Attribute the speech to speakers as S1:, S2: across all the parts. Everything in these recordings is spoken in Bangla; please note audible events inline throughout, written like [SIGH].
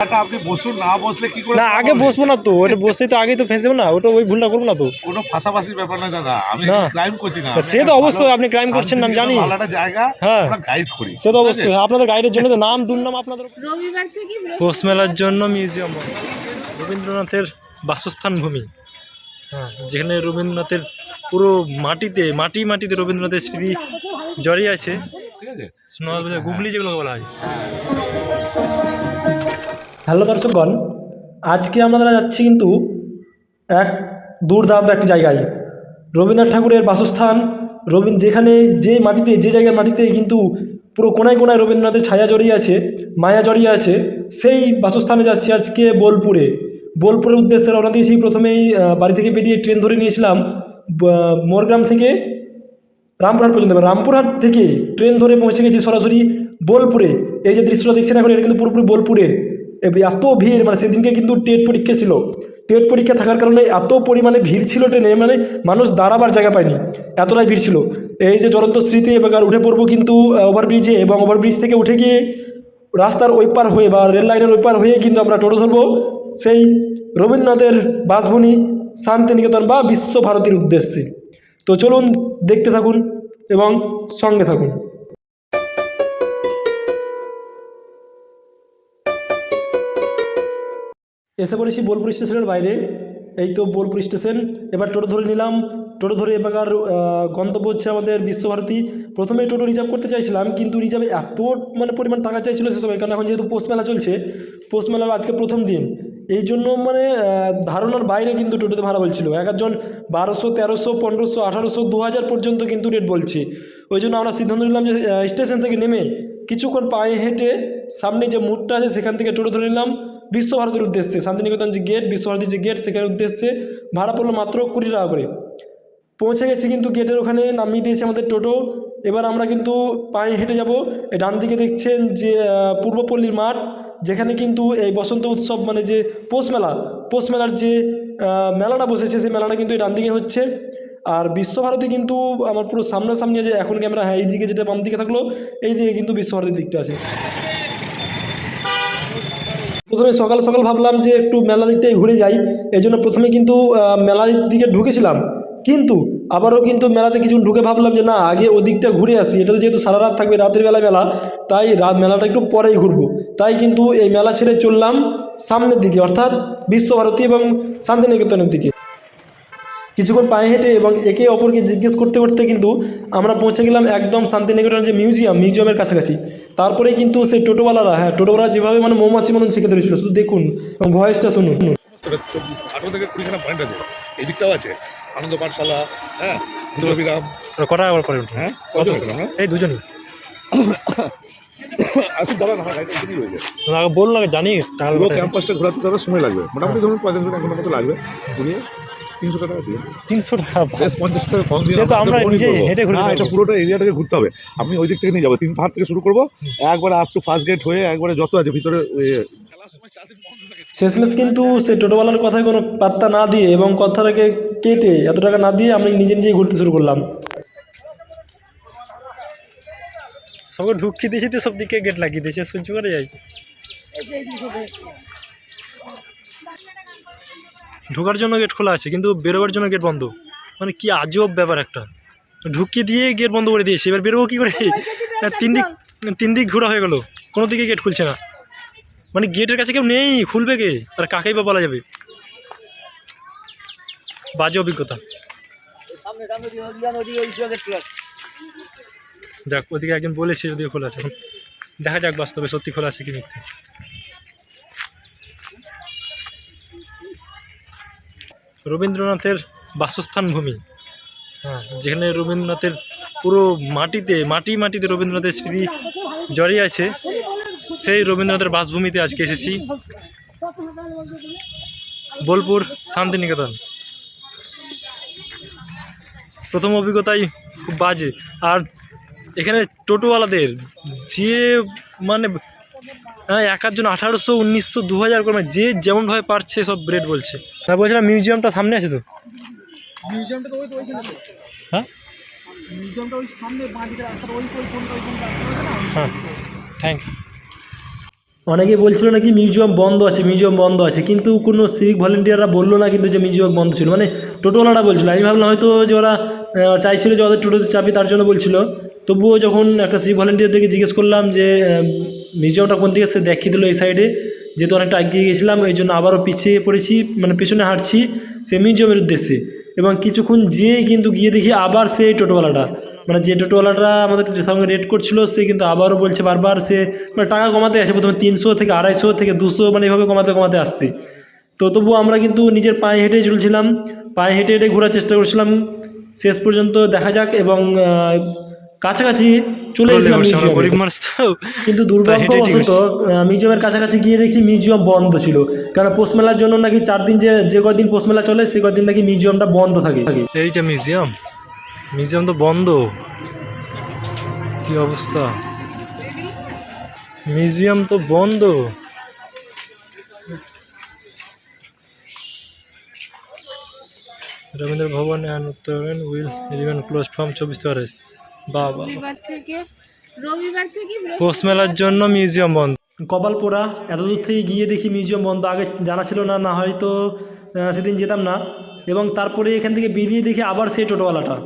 S1: এটা আপনি বসুন না বসলে কি করে
S2: না আগে? বসবো না তো ওটা বসতে তো আগেই তো ফেঁসে না ওটা ওই ভুলটা করব না তো।
S1: কোনো ফাঁসাফাসির ব্যাপার না দাদা আমি ক্রাইম করছি না।
S2: সে তো অবশ্যই আপনি crime করছেন না, আমি জানি।
S1: জায়গা
S2: হ্যাঁ।
S1: গাইড করি।
S2: সে তো অবশ্যই আপনাদের গাইডের জন্য তো নাম দুর্নাম আপনাদের
S3: রবিবার থেকে
S2: পৌষ মেলার জন্য মিউজিয়াম রবীন্দ্রনাথের বাসস্থান ভূমি। হ্যাঁ যেখানে রবীন্দ্রনাথের পুরো মাটিতে মাটি মাটিতে রবীন্দ্রনাথের স্মৃতি জড়িয়ে আছে।
S1: ঠিক আছে?
S2: গুগলি যেগুলো বলা হয়। হ্যালো দর্শকগণ, আজকে আমরা যাচ্ছি কিন্তু এক দুর্দান্ত একটি জায়গায়। রবীন্দ্রনাথ ঠাকুরের বাসস্থান রবীন্দ্র যেখানে যে মাটিতে, যে জায়গার মাটিতে কিন্তু পুরো কোনায় কোনায় রবীন্দ্রনাথের ছায়া জড়িয়ে আছে, মায়া জড়িয়ে আছে, সেই বাসস্থানে যাচ্ছি আজকে বোলপুরে। বোলপুরের উদ্দেশ্যে রওনা দিয়েছি, প্রথমেই বাড়ি থেকে বেরিয়ে ট্রেন ধরে নিয়েছিলাম মোরগ্রাম থেকে রামপুরহাট পর্যন্ত। রামপুরহাট থেকে ট্রেন ধরে পৌঁছে গেছি সরাসরি বোলপুরে। এই যে দৃশ্যটা দেখছেন এখন, এটা কিন্তু পুরোপুরি বোলপুরের। এত ভিড় মানে সেদিনকে কিন্তু টেট পরীক্ষা ছিল। টেট পরীক্ষা থাকার কারণে এত পরিমাণে ভিড় ছিল ট্রেনে মানে মানুষ দাঁড়াবার জায়গা পায়নি। এতটাই ভিড় ছিল। এই যে জ্বলন্ত স্মৃতি, এবার উঠে পড়ব কিন্তু ওভারব্রিজে এবং ওভারব্রিজ থেকে উঠে গিয়ে রাস্তার ওই পার হয়ে বা রেল লাইনের ওই পার হয়ে কিন্তু আমরা টোটো ধরবো। সেই রবীন্দ্রনাথের বাসভূমি শান্তিনিকেতন বা বিশ্বভারতীর উদ্দেশ্যে। তো চলুন দেখতে থাকুন এবং সঙ্গে থাকুন। এসে পড়েছি বোলপুর স্টেশনের বাইরে। এই তো বোলপুর স্টেশন। এবার টোটো ধরে নিলাম। টোটো ধরে এবার গন্তব্য হচ্ছে আমাদের বিশ্বভারতী। প্রথমে টোটো রিজার্ভ করতে চাইছিলাম, কিন্তু রিজার্ভে এত মানে পরিমাণ টাকা চাইছিল সে সময়, কারণ এখন যেহেতু পৌষ মেলা চলছে পৌষ মেলার আজকে প্রথম দিন। এই জন্য মানে ধারণার বাইরে কিন্তু টোটোতে ভাড়া বলছিল। এক একজন বারোশো, তেরোশো, পনেরোশো, আঠারোশো দু হাজার পর্যন্ত কিন্তু রেট বলছে। ওই জন্য আমরা সিদ্ধান্ত নিলাম যে স্টেশন থেকে নেমে কিছুক্ষণ পায়ে হেঁটে সামনে যে মুডটা আছে, সেখান থেকে টোটো ধরে নিলাম। বিশ্বভারতীর উদ্দেশ্যে, শান্তিনিকেতন যে গেট বিশ্বভারতীর যে গেট সেখানের উদ্দেশ্যে ভাড়া পড়ল মাত্র কুড়ি টাকা করে। পৌঁছে গেছি কিন্তু গেটের ওখানে নামিয়ে দিয়েছে আমাদের টোটো। এবার আমরা কিন্তু পায়ে হেঁটে যাব। ডান দিকে দেখছেন যে পূর্বপল্লীর মাঠ, যেখানে কিন্তু এই বসন্ত উৎসব মানে যে পৌষ মেলা, পৌষ মেলার যে মেলাটা বসেছে, সেই মেলাটা কিন্তু এই ডান দিকে হচ্ছে। আর বিশ্বভারতী কিন্তু আমার পুরো সামনাসামনি আছে, এখন ক্যামেরা হ্যাঁ এই দিকে যেটা বাম দিকে থাকল, এই দিকে কিন্তু বিশ্বভারতীর দিকটা আছে। প্রথমে সকাল সকাল ভাবলাম যে একটু মেলা দিকটাই ঘুরে যাই। এই জন্য প্রথমে কিন্তু মেলার দিকে ঢুকেছিলাম। কিন্তু আবারও কিন্তু মেলাতে কিছু ঢুকে ভাবলাম যে না, আগে ওদিকটা ঘুরে আসি। এটা তো যেহেতু সারা রাত থাকবে রাতের বেলা মেলা, তাই রাত মেলাটা একটু পরেই ঘুরবো। তাই কিন্তু এই মেলা ছেড়ে চললাম সামনের দিকে, অর্থাৎ বিশ্বভারতী এবং শান্তিনিকেতনের দিকে। কিছুক্ষণ পায়ে হেঁটে এবং একে অপরকে জিজ্ঞেস করতে করতে কিন্তু আমরা পৌঁছে গেলাম একদম শান্তিনিকেতনের যে মিউজিয়াম মিউজিয়ামের কাছাকাছি। তারপরেই কিন্তু সেই টোটোওয়ালারা হ্যাঁ টোটোওয়ালা যেভাবে মানে মৌমাছি মতন ছেঁকে ধরেছিল শুধু দেখুন এবং ভয়েসটা শুনুন।
S1: আঠারো থেকে কুড়িখানা পয়েন্ট আছে এই দিকটাও আছে আনন্দ পাঠশালা হ্যাঁ বিরাম
S2: কটা আবার করে
S1: হ্যাঁ কত
S2: এই দুজনই।
S1: আসুন দাদা না
S2: বলুন জানি
S1: পুরো ক্যাম্পাসটা ঘোরাতে সময় লাগবে মোটামুটি ধরুন পঁয়তাল্লিশ মিনিট মতো লাগবে। ঘুরিয়ে। তিনশো টাকা দিয়ে
S2: তিনশো টাকা
S1: বেশ পঞ্চাশ টাকা কম দিয়ে
S2: তো আমরা নিজে হেঁটে ঘুরে
S1: এটা পুরোটা এরিয়াটাকে ঘুরতে হবে। আপনি ওই দিক থেকে নিয়ে যাব। তিন পাহাড় থেকে শুরু করব। একবারে আপ টু ফার্স্ট গেট হয়ে একবারে যত আছে ভিতরে
S2: শেষমেশ কিন্তু সে টোটোওয়ালার কথায় কোনো পাত্তা না দিয়ে এবং কথাটাকে কেটে এত টাকা না দিয়ে আমি নিজে নিজেই ঘুরতে শুরু করলাম। সবকে ঢুকিয়ে দিয়েছি তো সব দিকে গেট লাগিয়ে দিয়েছে। সহ্য করে যাই ঢোকার জন্য গেট খোলা আছে কিন্তু বেরোবার জন্য গেট বন্ধ। মানে কি আজব ব্যাপার একটা। ঢুকিয়ে দিয়ে গেট বন্ধ করে দিয়েছে এবার বেরোবো কী করে? [LAUGHS] তিন দিক তিন দিক ঘোরা হয়ে গেলো কোনো দিকে গেট খুলছে না। মানে গেটের কাছে কেউ নেই খুলবে কে? আর কাকেই বা বলা যাবে? বাজে অভিজ্ঞতা। দেখ ওদিকে একজন বলেছে যদিও খোলা আছে এখন দেখা যাক বাস্তবে সত্যি খোলা আছে কি মিথ্যে। রবীন্দ্রনাথের বাসস্থান ভূমি। হ্যাঁ যেখানে রবীন্দ্রনাথের পুরো মাটিতে, মাটি মাটিতে রবীন্দ্রনাথের স্মৃতি জড়িয়ে আছে, সেই রবীন্দ্রনাথের বাসভূমিতে আজকে এসেছি। বোলপুর শান্তিনিকেতন। প্রথম অভিজ্ঞতাই খুব বাজে। আর এখানে টোটোওয়ালাদের যে মানে হ্যাঁ এক একজন আঠারোশো উনিশশো দু হাজার করে মানে যে যেমনভাবে পারছে সব রেট বলছে। তা বলছিলাম মিউজিয়ামটা সামনে আছে তো?
S4: মিউজিয়ামটা তো ওই তো
S2: হ্যাঁ?
S4: মিউজিয়ামটা ওই সামনে বাঁ দিকে রাস্তার ওই ওই কোনটা ওই কোনটা রাস্তা আছে না?
S2: হ্যাঁ থ্যাংক অনেকে বলছিল নাকি মিউজিয়াম বন্ধ আছে মিউজিয়াম বন্ধ আছে কিন্তু কোনো সিভিক ভলেন্টিয়াররা বলল না কিন্তু যে মিউজিয়াম বন্ধ ছিল। মানে টোটোওয়ালারা বলছিল আমি ভাবলাম হয়তো যে ওরা চাইছিল যে ওদের টোটোতে চাপি তার জন্য বলছিল। তবুও যখন একটা সিভিক ভলেন্টিয়ারদেরকে জিজ্ঞেস করলাম যে আহ, মিউজিয়ামটা কোন দিকে সে দেখিয়ে দিল এই সাইডে যেহেতু অনেকটা এগিয়ে গেছিলাম এই জন্য আবারও পিছিয়ে পড়েছি মানে পেছনে হাঁটছি সে মিউজিয়ামের উদ্দেশ্যে। এবং কিছুক্ষণ যেয়ে কিন্তু গিয়ে দেখি আবার সেই টোটোওয়ালাটা মানে যে টোটোওয়ালাটা আমাদের সঙ্গে রেট করছিল সে কিন্তু আবারও বলছে বারবার সে মানে টাকা কমাতে আসে প্রথমে তিনশো থেকে আড়াইশো থেকে দুশো মানে এভাবে কমাতে কমাতে আসছে। তো তবুও আমরা কিন্তু নিজের পায়ে হেঁটে চলছিলাম পায়ে হেঁটে হেঁটে ঘোরার চেষ্টা করছিলাম। শেষ পর্যন্ত দেখা যাক এবং কাছাকাছি চলে এসেছিলাম কিন্তু দুর্ভাগ্যবশত মিউজিয়ামের কাছাকাছি গিয়ে দেখি মিউজিয়াম বন্ধ ছিল। কারণ পোষ মেলার জন্য নাকি চার দিন যে যে কদিন পোষ মেলা চলে সে কদিন নাকি মিউজিয়ামটা বন্ধ থাকে।
S3: এইটা মিউজিয়াম? মিউজিয়াম তো বন্ধ। কি অবস্থা? মিউজিয়াম তো বন্ধ। রবীন্দ্র ভবন উইল রিমেন ক্লোজ ফ্রম চব্বিশ তারিখ
S5: রবিবার থেকে রবিবার থেকে বৃহস্পতিবার
S3: মেলার জন্য মিউজিয়াম বন্ধ।
S2: কপাল পোড়া এত দূর থেকে গিয়ে দেখি মিউজিয়াম বন্ধ। আগে জানা ছিল না না হয়তো সেদিন যেতাম না। এবং তারপরে এখান থেকে বেরিয়ে দেখি আবার সেই টোটোওয়ালাটা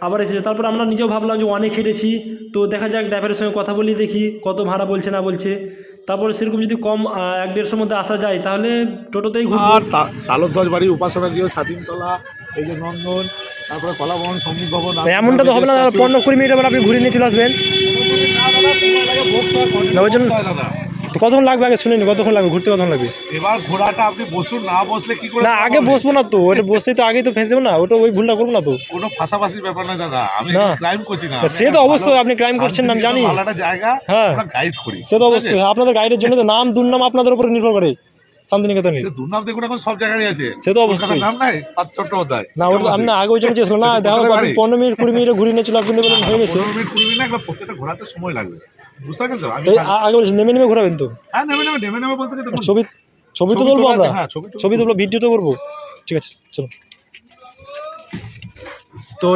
S2: আবার এসেছে। তারপর আমরা নিজেও ভাবলাম যে অনেক হেঁটেছি তো দেখা যাক ড্রাইভারের সঙ্গে কথা বলি দেখি কত ভাড়া বলছে না বলছে। তারপর সেরকম যদি কম এক দেড়শোর মধ্যে আসা যায় তাহলে টোটোতেই ঘুরবো।
S1: আর তা- তালধ্বজ বাড়ি উপাসনা গৃহ স্বাধীনতলা এই যে নন্দন তারপরে কলাভবন সংগীত ভবন
S2: এমনটা তো হবে না দাদা পনেরো কুড়ি মিনিট আপনি ঘুরে নিয়ে চলে আসবেন। না, ওই জন্য-
S1: দাদা
S2: তো কতক্ষণ লাগবে আগে শুনে নি কতক্ষণ লাগবে? ঘুরতে কতক্ষণ লাগবে?
S1: এবার ঘোড়াটা আপনি বসুন না বসলে কি করে
S2: না আগে বসবো না তো ওটা বসতেই তো আগেই তো ফেঁসে না ওটা ওই ভুলটা করব না তো।
S1: কোনো ফাঁসাফাসির ব্যাপার না দাদা। আমি। ক্রাইম করছি না।
S2: সে তো অবশ্যই আপনি crime করছেন না, জানি।
S1: জায়গা
S2: হ্যাঁ।
S1: গাইড করি।
S2: সে তো? অবশ্যই আপনাদের গাইডের জন্য তো নাম দুর্নাম আপনাদের উপরে নির্ভর করে। শান্তিনিকেতনে।
S1: সে দুর্নাম দেখুন এখন সব জায়গায় আছে।
S2: সে তো অবশ্যই।
S1: নাম নাই? পাঁচ চট্টোপাধ্যায়
S2: না ওটা আমি না আগে ওই জন্য চেয়েছিলাম না দেখো আপনি পনেরো মিনিট কুড়ি মিনিট ঘুরে নিয়ে চলে আসবেন বলে হয়ে গেছে।
S1: পনেরো মিনিট কুড়ি মিনিট না প্রত্যেকটা ঘোরাতে সময় লাগবে। বুঝতে পারছেন
S2: আগে বলছি নেমে নেমে ঘোরাবেন তো।
S1: হ্যাঁ নেমে নেমে নেমে নেমে বলতে কি
S2: ছবি ছবি তো
S1: ছবি
S2: তুলবো আমরা।
S1: হ্যাঁ, ছবি তুলবো।
S2: ভিডিও তো করব। ঠিক আছে চলো। তো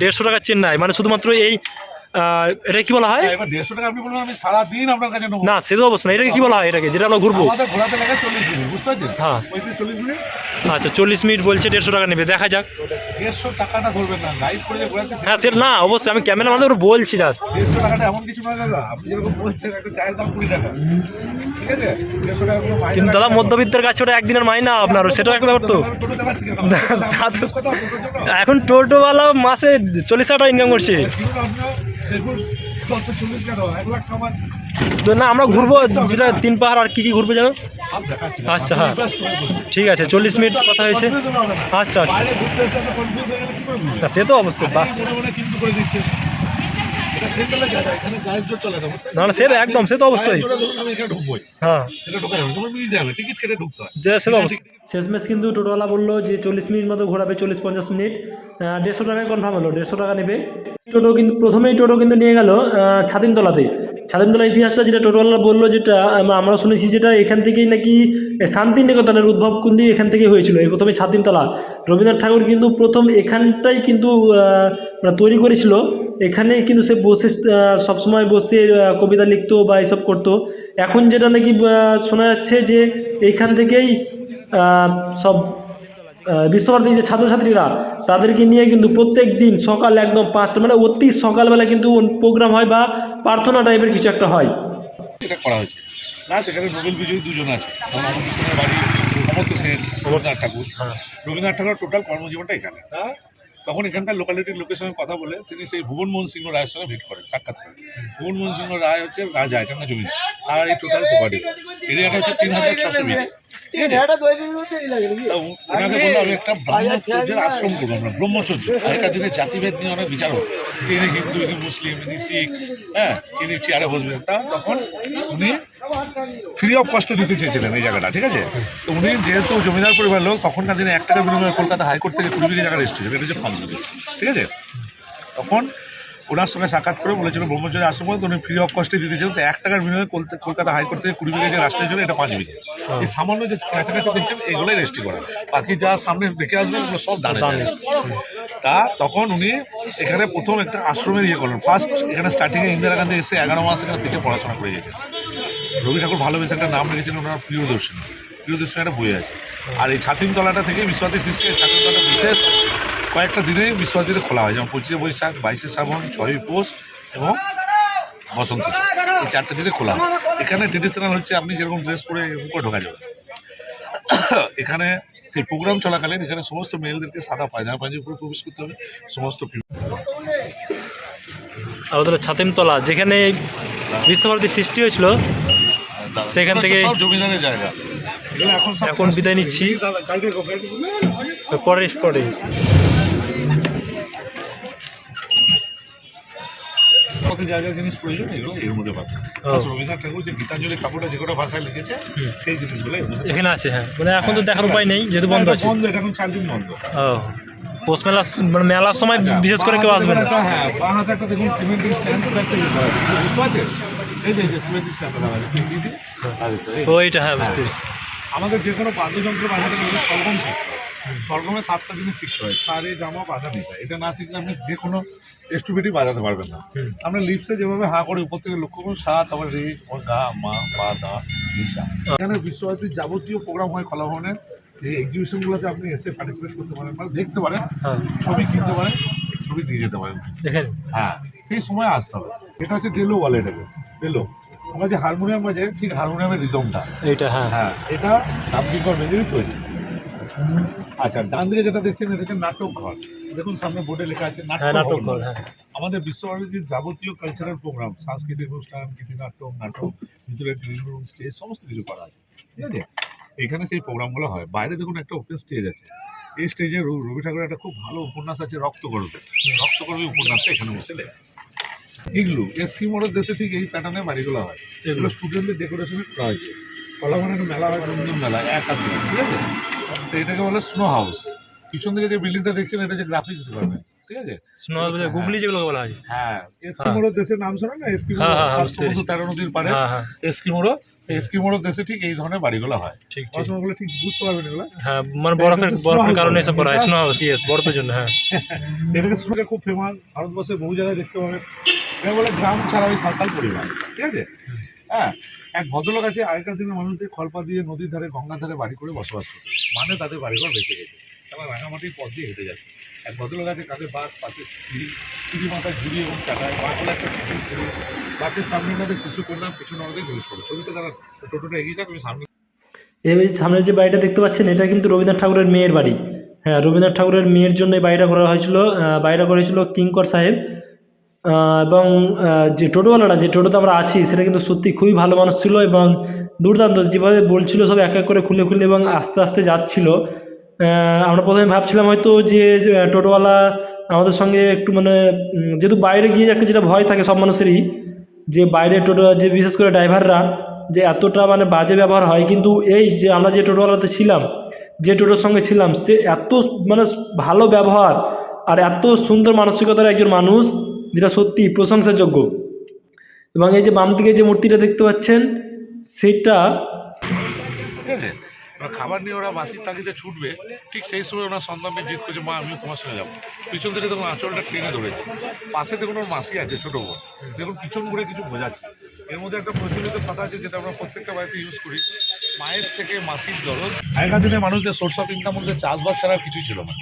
S2: দেড়শো টাকা চেন্নাই মানে শুধুমাত্র এই এটা কি বলা হয়?
S1: দেড়শো টাকা আপনি বলুন আমি সারাদিন আপনার কাছে
S2: না সে তো অবশ্যই না। এটাকে কি বলা হয় এটাকে যেটা আমরা ঘুরবো?
S1: ঘোরাতে লাগে চল্লিশ মিনিট বুঝতে পারছেন?
S2: হ্যাঁ।
S1: চল্লিশ মিনিট।
S2: আচ্ছা চল্লিশ মিনিট বলছে দেড়শো টাকা নেবে দেখা যাক।
S1: দেড়শো টাকাটা ধরবেন না গাইড করে ঘোরাতে
S2: হ্যাঁ সে না অবশ্যই আমি ক্যামেরা আমাদের বলছি জাস্ট
S1: দেড়শো টাকাটা এমন কিছু নয় দাদা আপনি যেরকম বলছেন একটা চায়ের দাম কুড়ি টাকা। ঠিক আছে? দেড়শো টাকা
S2: কিন্তু দাদা মধ্যবিত্তের কাছে ওটা একদিনের মাইনা আপনার সেটাও একটা ব্যাপার তো। [LAUGHS] এখন টোটোওয়ালা মাসে চল্লিশ হাজার টাকা ইনকাম করছে। না আমরা ঘুরবো যেটা তিন পাহাড় আর কি কি ঘুরবো জানো আচ্ছা, হ্যাঁ। ঠিক আছে চল্লিশ মিনিট কথা হয়েছে। আচ্ছা আচ্ছা। সে তো অবশ্যই
S1: না,
S2: না না সে তো একদম সে তো অবশ্যই। হ্যাঁ।
S1: সেটা হয়।
S2: শেষমেশ কিন্তু টোটোওয়ালা বলল যে চল্লিশ মিনিট মতো ঘোরাবে চল্লিশ পঞ্চাশ মিনিট। দেড়শো টাকায় কনফার্ম হলো দেড়শো টাকা নেবে। টোটো কিন্তু প্রথমেই টোটো কিন্তু নিয়ে গেল ছাতিমতলাতে ছাতিমতলা ইতিহাসটা যেটা টোটোওয়ালা বলল যেটা আমরা শুনেছি যেটা এখান থেকেই নাকি শান্তিনিকেতনের উদ্ভব কিন্তু এখান থেকেই হয়েছিল এই প্রথমে ছাতিমতলা রবীন্দ্রনাথ ঠাকুর কিন্তু প্রথম এখানটাই কিন্তু মানে তৈরি করেছিল। এখানেই কিন্তু সে বসে সবসময় বসে কবিতা লিখতো বা এসব করতো। এখন যেটা নাকি শোনা যাচ্ছে যে এইখান থেকেই সব বিশ্বভারতীর যে ছাত্রছাত্রীরা তাদেরকে নিয়ে কিন্তু প্রত্যেক দিন সকাল একদম পাঁচটা মানে অতি সকালবেলা কিন্তু প্রোগ্রাম হয় বা প্রার্থনা টাইপের কিছু একটা হয়।
S1: এটা করা হয়েছে। না সেখানে নোবেল বিজয়ী দুজন আছে। বাড়ি অমর্ত্য সেন রবীন্দ্রনাথ ঠাকুর। রবীন্দ্রনাথ ঠাকুরের টোটাল কর্মজীবনটা এখানে। তা তখন এখানকার লোকালিটির লোকের সঙ্গে কথা বলে তিনি সেই ভুবন মোহন সিংহ রায়ের সঙ্গে ভেট করেন, সাক্ষাৎ করেন। ভুবন মোহন সিংহ রায় হচ্ছে রাজা, এখানকার জমি তার এই টোটাল প্রপার্টি এরিয়াটা হচ্ছে তিন হাজার ছশো উ- ওনাকে বলল আমি একটা ব্রহ্মচর্যের আশ্রম করব আমরা ব্রহ্মচর্য। আগেকার দিনে জাতিভেদ নিয়ে অনেক বিচার হতো। ইনি হিন্দু ইনি মুসলিম ইনি শিখ হ্যাঁ ইনি চেয়ারে বসবেন। তা তখন উনি ফ্রি অফ কস্টে দিতে চেয়েছিলেন এই জায়গাটা ঠিক আছে? তো উনি যেহেতু জমিদার পরিবার লোক তখনকার দিনে এক টাকা বিনিময়ে কলকাতা হাইকোর্ট থেকে কুড়ি বিঘে জায়গা রেজিস্ট্রি এটা হচ্ছে ঠিক আছে? তখন ওনার সঙ্গে সাক্ষাৎ করে বলেছিল ব্রহ্মচর্য আশ্রম বলতে উনি ফ্রি অফ কস্টে দিতে চান তো এক টাকার বিনিময়ে কলকাতা হাইকোর্ট থেকে কুড়ি বিঘে যে রাষ্ট্রের জন্য এটা পাঁচ বিঘে। এই সামান্য যে কাছাকাছি দেখছেন এগুলোই রেজিস্ট্রি করা বাকি যা সামনে দেখে আসবে এগুলো সব দানে যায়। তা তখন উনি এখানে প্রথম একটা আশ্রমের ইয়ে করলেন। ফার্স্ট এখানে স্টার্টিংয়ে ইন্দিরা গান্ধী এসে এগারো মাস এখানে থেকে পড়াশোনা করে গেছেন। রবি ঠাকুর ভালোবেসে একটা নাম রেখেছেন ওনার প্রিয়দর্শিনী। প্রিয়দর্শিনী একটা বই আছে। আর এই ছাতিমতলাটা থেকে বিশ্বভারতী সৃষ্টির ছাতিমতলা বিশেষ কয়েকটা দিনে বিশ্বভারতীতে খোলা হয় যেমন পঁচিশে বৈশাখ বাইশে শ্রাবণ ছয়ই পৌষ এবং বসন্ত এই চারটে দিনে খোলা হয়। এখানে ট্রেডিশনাল হচ্ছে আপনি যেরকম ড্রেস পরে এরকম করে ঢোকা যাবে। [COUGHS] এখানে সেই প্রোগ্রাম চলাকালীন এখানে সমস্ত মেয়েদেরকে সাদা পায়জামা পাঞ্জাবি উপরে প্রবেশ করতে হবে। সমস্ত
S3: আমাদের ছাতিমতলা যেখানে বিশ্বভারতী সৃষ্টি হয়েছিল সেখান থেকে-
S1: জমিদারের জায়গা। এখন
S3: এখন বিদায় নিচ্ছি।
S1: পরে
S3: পরে। পরে
S1: কত জায়গার জিনিস প্রয়োজন এগুলো এর মধ্যে পাবেন। রবীন্দ্রনাথ ঠাকুর যে গীতাঞ্জলি কাপড়টা যে কটা ভাষায় লিখেছে সেই জিনিসগুলো
S3: এখানে আছে হ্যাঁ। মানে এখন তো দেখার উপায় নেই যেহেতু বন্ধ আছে।
S1: বন্ধ এটা এখন চার দিন বন্ধ।
S3: ও। পৌষ মেলা মানে মেলার সময় বিশেষ করে কেউ আসবে না।
S1: হ্যাঁ বাঁ হাতে একটা দেখুন সিমেন্টিং স্ট্যান্ড আছে। বুঝতে পারছেন এই যে সিমেন্টিং স্ট্যান্ড
S3: ও এইটা হ্যাঁ বুঝতে পেরেছি।
S1: আমাদের যে কোনো বাদ্যযন্ত্র বাজাতে গেলে সরগম শিখতে সরগমে সাতটা জিনিস শিখতে হয় সারে জামা বাজা নিতে এটা না শিখলে আপনি যে কোনো এস্টুবেটি বাজাতে পারবেন না। আমরা লিপসে যেভাবে হাঁ করে উপর থেকে লক্ষ্য করুন সা তারপর রে ওর গা মা পা দা নিশা। এখানে বিশ্বভারতীর যাবতীয় প্রোগ্রাম হয় কলা ভবনের এই এক্সিবিশনগুলোতে আপনি এসে পার্টিসিপেট করতে পারেন মানে দেখতে পারেন
S3: হ্যাঁ।
S1: ছবি কিনতে পারেন ছবি দিয়ে যেতে পারেন।
S3: এখানে
S1: হ্যাঁ সেই সময় আসতে হবে। এটা হচ্ছে ডেলো বলে এটাকে ডেলো আমরা যে হারমোনিয়াম বাজে ঠিক হারমোনিয়ামের রিদমটা
S3: এইটা হ্যাঁ।
S1: হ্যাঁ এটা ডাবলিকর মেজেরই তৈরি। আচ্ছা ডান দিকে যেটা দেখছেন এটা হচ্ছে নাটক ঘর দেখুন সামনে বোর্ডে লেখা আছে
S3: হ্যাঁ নাটক ঘর হ্যাঁ।
S1: আমাদের বিশ্বভারতীর যাবতীয় কালচারাল প্রোগ্রাম সাংস্কৃতিক অনুষ্ঠান গীতিনাটক নাটক ভিতরে গ্রিন রুম স্টেজ সমস্ত কিছু করা আছে। ঠিক আছে? এখানে সেই প্রোগ্রামগুলো হয়। বাইরে দেখুন একটা ওপেন স্টেজ আছে। এই স্টেজে রবি ঠাকুরের একটা খুব ভালো উপন্যাস আছে রক্তগর্বে রক্তগর্বে উপন্যাসটা এখানে বসে লেখা। এগুলো এস্কিমোরের দেশে ঠিক এই প্যাটার্নে বাড়িগুলো হয়। এগুলো। স্টুডেন্টদের ডেকোরেশনে করা হয়েছে কলাভবনের মেলা হয় রঞ্জন মেলা এক হাতে ঠিক আছে? তো এটাকে বলে স্নো হাউস পিছন থেকে যে বিল্ডিংটা দেখছেন এটা যে গ্রাফিক্স ডিপার্টমেন্ট ঠিক আছে?
S3: স্নো গুগলি যেগুলো বলা হয়।
S1: হ্যাঁ এস্কিমোরের দেশের নাম শোনেন না? এস্কিমোর
S3: হ্যাঁ, হ্যাঁ,
S1: তেরো নদীর পারে এস্কিমোরো দেশে ঠিক এই ধরনের বাড়িগুলো হয়।
S3: ঠিক ঠিক।
S1: বুঝতে পারবেন এগুলো।
S3: হ্যাঁ মানে বরফের বরফের কারণে এসব করা হয়। স্নো হাউস ইয়েস বরফের জন্য হ্যাঁ। [LAUGHS]
S1: এটাকে শুনে খুব ফেমাস ভারতবর্ষে বহু জায়গায় দেখতে পাবেন। এটা বলে গ্রাম ছাড়া ওই সাঁওতাল পরিবার। ঠিক আছে? হ্যাঁ এক ভদ্রলোক আছে, আগেকার দিনের মানুষদের খলপা দিয়ে নদীর ধারে, গঙ্গার ধারে বাড়ি করে বসবাস করতো। মানে তাদের বাড়িঘর বেঁচে গেছে। তারপর রাঙামাটির পথ দিয়ে হেঁটে যাচ্ছে। এক ভদ্রলোক আছে, কাঁধে বাঘ পাশে সিঁড়ি মাথায় ঝুড়ি এবং চাটায় বাঘ হলো একটা শিশু ছেলে বাঘের সামনে আমাদের শিশু কন্যা পিছনে আমাদের জিনিস পড়ে ছবিতে তারা টোটোটা এগিয়ে যাক, আমি সামনে
S2: এই সামনে যে বাড়িটা দেখতে পাচ্ছেন, এটা কিন্তু রবীন্দ্রনাথ ঠাকুরের মেয়ের বাড়ি। হ্যাঁ রবীন্দ্রনাথ ঠাকুরের মেয়ের জন্য এই বাড়িটা করা হয়েছিল বাড়িটা করা হয়েছিল কিঙ্কর সাহেব। এবং যে টোটোওয়ালাটা যে টোটোতে আমরা আছি, সেটা কিন্তু সত্যি খুবই ভালো মানুষ ছিল এবং দুর্দান্ত। যেভাবে বলছিল, সব এক এক করে খুলে খুলে এবং আস্তে আস্তে যাচ্ছিল। আমরা প্রথমে ভাবছিলাম হয়তো যে টোটোওয়ালা আমাদের সঙ্গে একটু মানে যেহেতু বাইরে গিয়ে একটা যেটা ভয় থাকে সব মানুষেরই, যে বাইরে টোটো, যে বিশেষ করে ড্রাইভাররা, যে এতটা মানে বাজে ব্যবহার হয়। কিন্তু এই যে আমরা যে টোটোওয়ালাতে ছিলাম, যে টোটোর সঙ্গে ছিলাম, সে এত মানে ভালো ব্যবহার আর এত সুন্দর মানসিকতার একজন মানুষ যেটা সত্যি প্রশংসাযোগ্য। এবং এই যে বাম দিকে যে মূর্তিটা দেখতে পাচ্ছেন, সেটা
S1: ঠিক আছে খাবার নিয়ে ওরা বাসির তাগিদে ছুটবে, ঠিক সেই সময় ওনার সন্তানকে জিত করছে, মা, আমিও তোমার সঙ্গে যাব। পিছন থেকে দেখুন আঁচলটা ট্রেনে ধরেছে। পাশে দেখুন ওর মাসি আছে ছোটো বোন। দেখুন পিছন ঘুরে কিছু বোঝাচ্ছে। এর মধ্যে একটা প্রচলিত কথা আছে যেটা আমরা প্রত্যেকটা বাড়িতে ইউজ করি। মায়ের থেকে মাসির দরদ। আগেকার দিনে মানুষদের সোর্স অফ ইনকাম মধ্যে চাষবাস ছাড়া কিছুই ছিল না।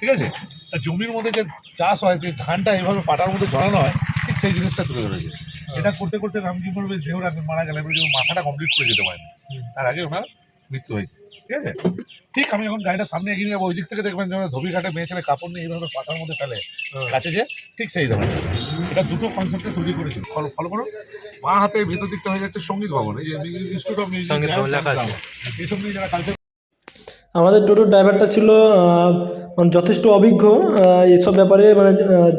S1: ঠিক আছে? তা জমির মধ্যে যে চাষ হয় যে ধানটা এইভাবে পাটার মধ্যে ঝরানো হয় ঠিক সেই জিনিসটা তুলে ধরেছে। এটা করতে করতে রামজি বলবে দেহ রাখবে মারা গেলে যে মাথাটা কমপ্লিট করে যেতে পারেনি। তার আগে ওনার মৃত্যু হয়েছে। ঠিক আছে? ঠিক আমি যখন গাড়িটা সামনে এগিয়ে নিয়ে যাব। ওই দিক থেকে দেখবেন যেমন ধোবি ঘাটে মেয়ে ছেলে কাপড় নিয়ে এইভাবে পাতার মধ্যে ফেলে। কাছে যে ঠিক সেই ধরনের। এটা দুটো কনসেপ্টে তৈরি করেছি। ফলো ফলো করো। মা হাতে ভেতর দিকটা হয়ে যাচ্ছে সংগীত ভবন। এই যে ইনস্টিটিউট অফ মিউজিক। এইসব নিয়ে যারা কালচার
S2: আমাদের টোটোর ড্রাইভারটা ছিল মানে যথেষ্ট অভিজ্ঞ এসব ব্যাপারে মানে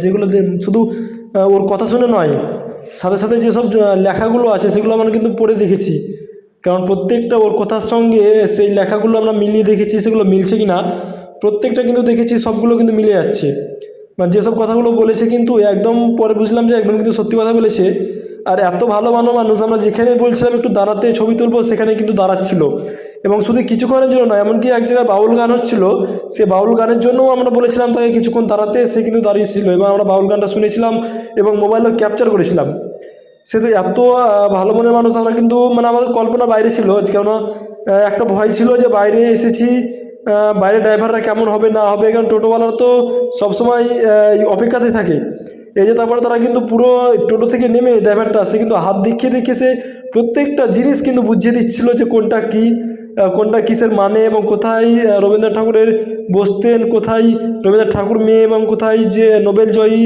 S2: যেগুলো শুধু ওর কথা শুনে নয়, সাথে সাথে যেসব লেখাগুলো আছে সেগুলো আমরা কিন্তু পড়ে দেখেছি। কারণ প্রত্যেকটা ওর কথার সঙ্গে সেই লেখাগুলো আমরা মিলিয়ে দেখেছি, সেগুলো মিলছে কি না প্রত্যেকটা কিন্তু দেখেছি, সবগুলো কিন্তু মিলে যাচ্ছে। মানে যেসব কথাগুলো বলেছে কিন্তু একদম পরে বুঝলাম যে একদম কিন্তু সত্যি কথা বলেছে। আর এত ভালো ভালো মানুষ, আমরা যেখানে বলছিলাম একটু দাঁড়াতে ছবি তুলবো সেখানে কিন্তু দাঁড়াচ্ছিল। এবং শুধু কিছুক্ষণের জন্য নয়, এমনকি এক জায়গায় বাউল গান হচ্ছিল, সে বাউল গানের জন্যও আমরা বলেছিলাম তাকে কিছুক্ষণ দাঁড়াতে, সে কিন্তু দাঁড়িয়েছিল এবং আমরা বাউল গানটা শুনেছিলাম এবং মোবাইলও ক্যাপচার করেছিলাম। সে তো এত ভালো মনের মানুষ, আমরা কিন্তু মানে আমাদের কল্পনা বাইরে ছিল, কেননা একটা ভয় ছিল যে বাইরে এসেছি বাইরে ড্রাইভাররা কেমন হবে, না হবে, কারণ টোটোওয়ালারা তো সবসময় অপেক্ষাতে থাকে। এই যে তারপরে তারা কিন্তু পুরো টোটো থেকে নেমে ড্রাইভারটা, সে কিন্তু হাত দেখিয়ে দেখিয়ে সে প্রত্যেকটা জিনিস কিন্তু বুঝিয়ে দিচ্ছিল যে কোনটা কি। কোনটা কিসের মানে এবং কোথায় রবীন্দ্রনাথ ঠাকুরের বসতেন, কোথায় রবীন্দ্রনাথ ঠাকুর মেয়ে এবং কোথায় যে নোবেল জয়ী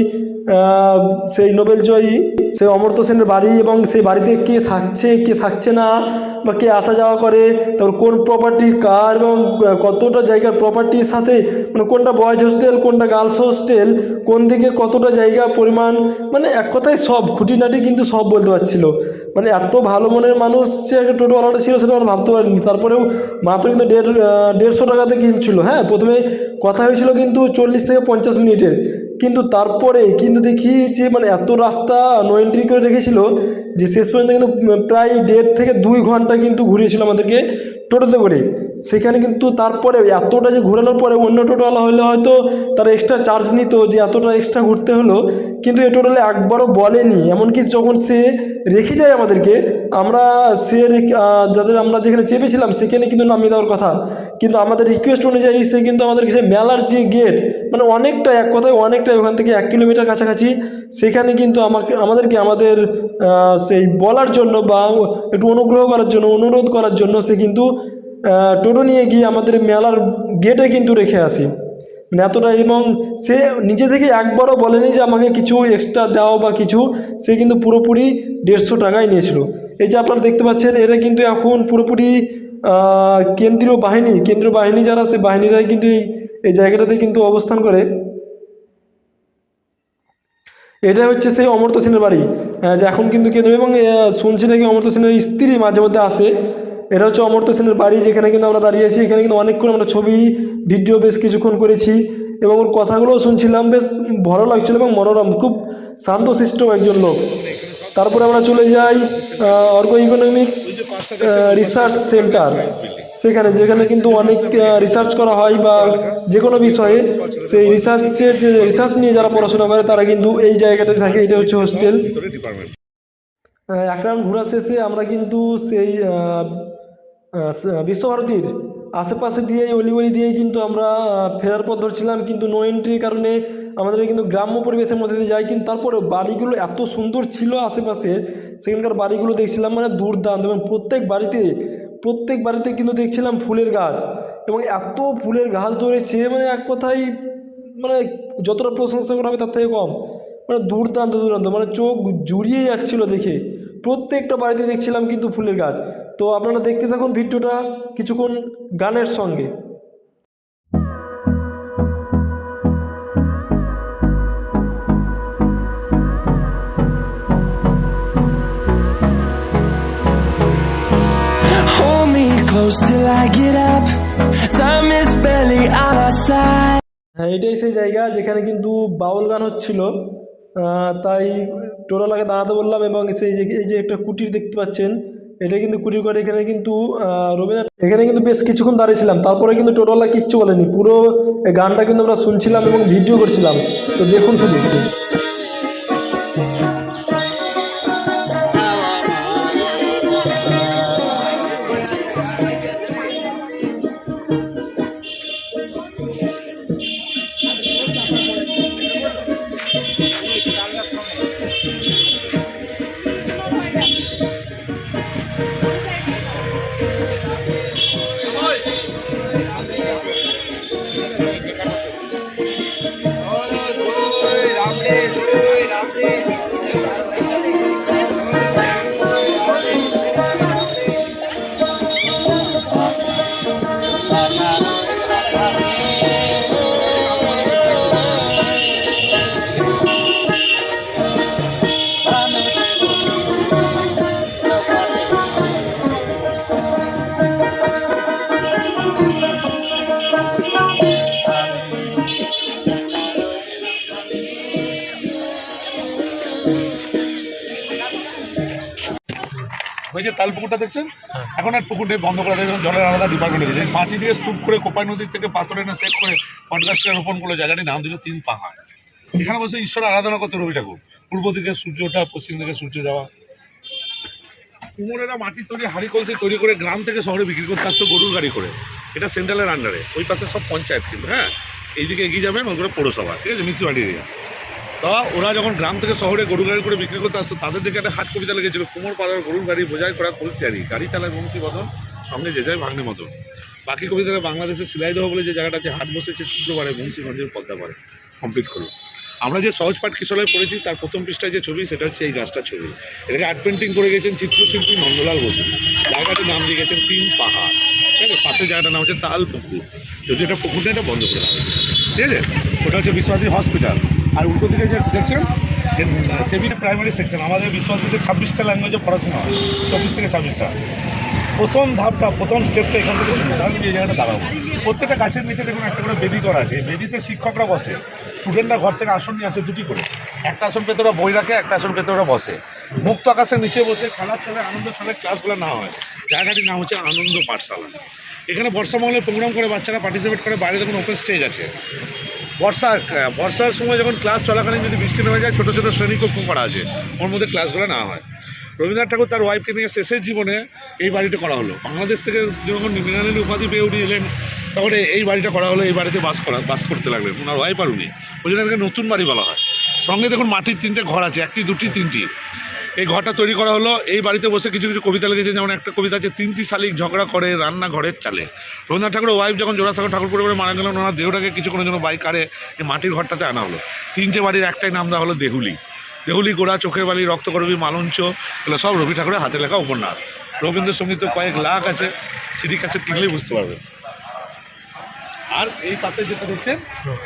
S2: সেই নোবেল জয়ী সেই অমর্ত্য সেনের বাড়ি এবং সেই বাড়িতে কে থাকছে কে থাকছে না বা কে আসা যাওয়া করে, তারপর কোন প্রপার্টি কার এবং কতটা জায়গার প্রপার্টির সাথে মানে কোনটা বয়েজ হোস্টেল কোনটা গার্লস হোস্টেল কোন দিকে কতটা জায়গা পরিমাণ মানে এক কথায় সব, খুঁটিনাটি কিন্তু সব বলতে পারছিল। মানে এত ভালো মনের মানুষ যে একটা টোটোওয়ালাটা ছিল সেটা আমরা ভাবতে পারিনি। তারপরেও মাত্র কিন্তু দেড় দেড়শো টাকাতে কিনছিল। হ্যাঁ প্রথমে কথা হয়েছিল কিন্তু চল্লিশ থেকে পঞ্চাশ মিনিটের। কিন্তু তারপরে কিন্তু দেখি যে মানে এত রাস্তা নো এন্ট্রি করে রেখেছিল যে শেষ পর্যন্ত কিন্তু প্রায় দেড় থেকে দুই ঘণ্টা কিন্তু ঘুরিয়েছিল আমাদেরকে টোটোতে করে। সেখানে কিন্তু তারপরে এতটা যে ঘোরানোর পরে অন্য টোটোওয়ালা হলে হয়তো তারা এক্সট্রা চার্জ নিত যে এতটা এক্সট্রা ঘুরতে হলো, কিন্তু এ টোটালে একবারও বলেনি। এমনকি যখন সে রেখে যায় আমাদেরকে, আমরা সে যাদের আমরা যেখানে চেপেছিলাম সেখানে কিন্তু নামিয়ে দেওয়ার কথা। কিন্তু আমাদের রিকোয়েস্ট অনুযায়ী সে কিন্তু আমাদেরকে সেই মেলার যে গেট মানে অনেকটা এক কথায় অনেকটা ওখান থেকে এক কিলোমিটার কাছাকাছি, সেখানে কিন্তু আমাকে, আমাদেরকে আমাদের সেই বলার জন্য বা একটু অনুগ্রহ করার জন্য, অনুরোধ করার জন্য সে কিন্তু টোটো নিয়ে গিয়ে আমাদের মেলার গেটে কিন্তু রেখে আসি। মানে এতটা এবং সে নিজে থেকে একবারও বলেনি যে আমাকে কিছু এক্সট্রা দাও বা কিছু, সে কিন্তু পুরোপুরি দেড়শো টাকায় নিয়েছিল। এই যে আপনারা দেখতে পাচ্ছেন এটা কিন্তু এখন পুরোপুরি কেন্দ্রীয় বাহিনী কেন্দ্রীয় বাহিনী যারা, সে বাহিনীরাই কিন্তু এই জায়গাটাতে কিন্তু অবস্থান করে। এটা হচ্ছে সেই অমর্ত্য সেনের বাড়ি। যে এখন কিন্তু কেন্দ্র এবং শুনছি নাকি অমর্ত্য সেনের স্ত্রী মাঝে মধ্যে আসে। এটা হচ্ছে অমর্ত্য সেনের বাড়ি, যেখানে কিন্তু আমরা দাঁড়িয়ে আছি। এখানে কিন্তু অনেকক্ষণ আমরা ছবি, ভিডিও বেশ কিছুক্ষণ করেছি। এবং ওর কথাগুলোও শুনছিলাম, বেশ ভালো লাগছিল এবং মনোরম, খুব শান্তশিষ্ট একজন লোক। তারপরে আমরা চলে যাই অর্গ ইকোনমিক রিসার্চ সেন্টার। সেখানে, যেখানে কিন্তু অনেক রিসার্চ করা হয় বা যে কোনো বিষয়ে সেই রিসার্চের যে রিসার্চ নিয়ে যারা পড়াশোনা করে, তারা কিন্তু এই জায়গাটাতে থাকে। এটা হচ্ছে হোস্টেল এক রাউন্ড ঘোরা শেষে আমরা কিন্তু সেই বিশ্বভারতীর আশেপাশে দিয়েই, অলিগলি দিয়েই কিন্তু আমরা ফেরার পথ ধরছিলাম। কিন্তু নো এন্ট্রির কারণে আমাদের কিন্তু গ্রাম্য পরিবেশের মধ্যে দিয়ে যাই। কিন্তু তারপরে বাড়িগুলো এত সুন্দর ছিল আশেপাশে। সেখানকার বাড়িগুলো দেখছিলাম মানে দুর্দান্ত এবং প্রত্যেক বাড়িতে প্রত্যেক বাড়িতে কিন্তু দেখছিলাম ফুলের গাছ এবং এত ফুলের গাছ ধরেছে মানে এক কথাই মানে যতটা প্রশংসা করা হবে তার থেকে কম। মানে দুর্দান্ত দুর্দান্ত মানে চোখ জুড়িয়ে যাচ্ছিল দেখে। প্রত্যেকটা বাড়িতে দেখছিলাম কিন্তু ফুলের গাছ। তো আপনারা দেখতে থাকুন ভিডিওটা কিছুক্ষণ গানের সঙ্গে।
S6: Close till I get up. Time is barely on our side.
S2: হ্যাঁ এটাই সেই জায়গা যেখানে কিন্তু বাউল গান হচ্ছিল। তাই টোটোলাকে দাঁড়াতে বললাম এবং সেই এই যে একটা কুটির দেখতে পাচ্ছেন, এটা কিন্তু কুটির করে এখানে কিন্তু রবীন্দ্রনাথ, এখানে কিন্তু বেশ কিছুক্ষণ দাঁড়িয়েছিলাম। তারপরে কিন্তু টোটোলা কিচ্ছু বলেনি। পুরো গানটা কিন্তু আমরা শুনছিলাম এবং ভিডিও করছিলাম। তো দেখুন শুধু।
S1: তাল পুকুরটা দেখছেন? এখন আর পুকুরটা বন্ধ করে দিয়েছে জলের আলাদা ডিপার্টমেন্ট হয়েছে মাটি দিয়ে স্তূপ করে কোপাই নদীর থেকে পাথর এনে সেট করে পডকাস্টে রোপণ করল জায়গাটির নাম দিল তিন পাহাড়। এখানে বসে ঈশ্বর আরাধনা করতে রবি ঠাকুর। পূর্ব দিকে সূর্য ওঠা, পশ্চিম দিকে সূর্য যাওয়া। কুমোরেরা মাটির তৈরি, হাড়ি কলসি তৈরি করে গ্রাম থেকে শহরে বিক্রি করতে আসতো গরুর গাড়ি করে। এটা সেন্ট্রালের আন্ডারে ওই পাশে সব পঞ্চায়েত কিন্তু হ্যাঁ? এইদিকে এগিয়ে যাবেন ওগুলো পৌরসভা। ঠিক আছে মিউনিসিপালিটি এরিয়া। তা ওরা যখন গ্রাম থেকে শহরে গরু গাড়ি করে বিক্রি করতে আসতো, তাদের দিকে একটা হাট কবিতা লেগেছিল, কুমোর পাড়ার গরুর গাড়ি বোঝাই করা কলসিয়ারি গাড়ি চালায় বংশী বদন সঙ্গে যে যায় ভাগ্নে মতন। বাকি কবিতাটা বাংলাদেশে সিলাইদহ বলে যে জায়গাটা আছে, হাট বসেছে, শুক্রবারে বংশীগঞ্জের পদ্মা পারে কমপ্লিট করুন আমরা যে সহজ পাঠ কিশোরায় পড়েছি, তার প্রথম পৃষ্ঠায় যে ছবি, সেটা হচ্ছে এই গাছটা ছবি। এটাকে আর্ট পেন্টিং করে গেছেন চিত্রশিল্পী নন্দলাল বসু। জায়গাটির নাম দিয়ে গেছেন তিন পাহাড়। ঠিক আছে? পাশের জায়গাটার নাম হচ্ছে তাল পুকুর। যদি এটা পুকুরটা এটা বন্ধ করে দেওয়া। ঠিক আছে? ওটা হচ্ছে বিশ্বভারতী হসপিটাল। আর উল্টো দিকে যে দেখছেন সেভি প্রাইমারি সেকশন আমাদের বিশ্বভারতীতে ছাব্বিশটা ল্যাঙ্গুয়েজে পড়াশোনা হয়, চব্বিশ থেকে ছাব্বিশটা। প্রথম ধাপটা, প্রথম স্টেপটা এখান থেকে শুরু তাহলে এই জায়গাটা দাঁড়াবো প্রত্যেকটা গাছের নিচে দেখুন একটা করে বেদি করা আছে বেদিতে শিক্ষকরা বসে স্টুডেন্টরা ঘর থেকে আসন নিয়ে আসে দুটি করে। একটা আসন পেতে ওরা বই রাখে, একটা আসন পেতে ওরা বসে। মুক্ত আকাশের নিচে বসে খেলার চলে আনন্দ চলে ক্লাসগুলো না হয়। জায়গাটির নাম হচ্ছে আনন্দ পাঠশালা। এখানে বর্ষা মহলে প্রোগ্রাম করে বাচ্চারা পার্টিসিপেট করে, বাইরে দেখুন ওপেন স্টেজ আছে। বর্ষা, বর্ষার সময় যখন ক্লাস চলাকালীন যদি বৃষ্টি নেমে যায়, ছোটো ছোটো শ্রেণীকক্ষ করা আছে, ওর মধ্যে ক্লাসগুলো না হয়। রবীন্দ্রনাথ ঠাকুর তার ওয়াইফকে নিয়ে শেষের জীবনে এই বাড়িটা করা হলো। বাংলাদেশ থেকে যখন মৃণালী উপাধি পেয়ে উঠে এলেন, তখন এই বাড়িটা করা হলো, এই বাড়িতে বাস করা, বাস করতে লাগলেন। ওনার ওয়াইফ আর উনি। ওই জন্য নতুন বাড়ি বলা হয়। সঙ্গে দেখুন মাটির তিনটে ঘর আছে, একটি, দুটি, তিনটি। এই ঘরটা তৈরি করা হলো। এই বাড়িতে বসে কিছু কিছু কবিতা লিখেছে। যেমন একটা কবিতা আছে, তিনটি শালিক ঝগড়া করে রান্না ঘরের চালে। রবীন্দ্রনাথ ঠাকুরের ওয়াইফ যখন জোড়াসাগর ঠাকুর পরিবারে মারা গেলেন, ওনার দেহটাকে কিছুক্ষণের জন্য বাইক কারে এই মাটির ঘরটাতে আনা হলো। তিনটে বাড়ির একটাই নাম দেওয়া হলো দেহুলি। দেহুলি, গোড়া, চোখের বালি, রক্তকরবী, মালঞ্চ, এগুলো সব রবি ঠাকুরের হাতে লেখা উপন্যাস। রবীন্দ্রসঙ্গীত কয়েক লাখ আছে, সিডি কাছে কিনলেই বুঝতে পারবে আর এই পাশে যেটা দেখছেন,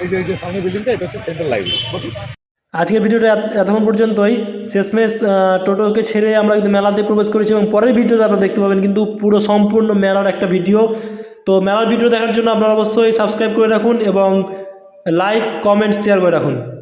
S1: এই যে সামনে বিল্ডিংটা এটা হচ্ছে সেন্ট্রাল লাইব্রেরি
S2: আজকের ভিডিওটা এত- এতক্ষণ পর্যন্তই। শেষমেশ টোটোকে ছেড়ে আমরা কিন্তু মেলাতে প্রবেশ করেছি এবং পরের ভিডিওতে আপনারা দেখতে পাবেন কিন্তু পুরো সম্পূর্ণ মেলার একটা ভিডিও। তো মেলার ভিডিও দেখার জন্য আপনারা অবশ্যই সাবস্ক্রাইব করে রাখুন এবং লাইক, কমেন্ট, শেয়ার করে রাখুন।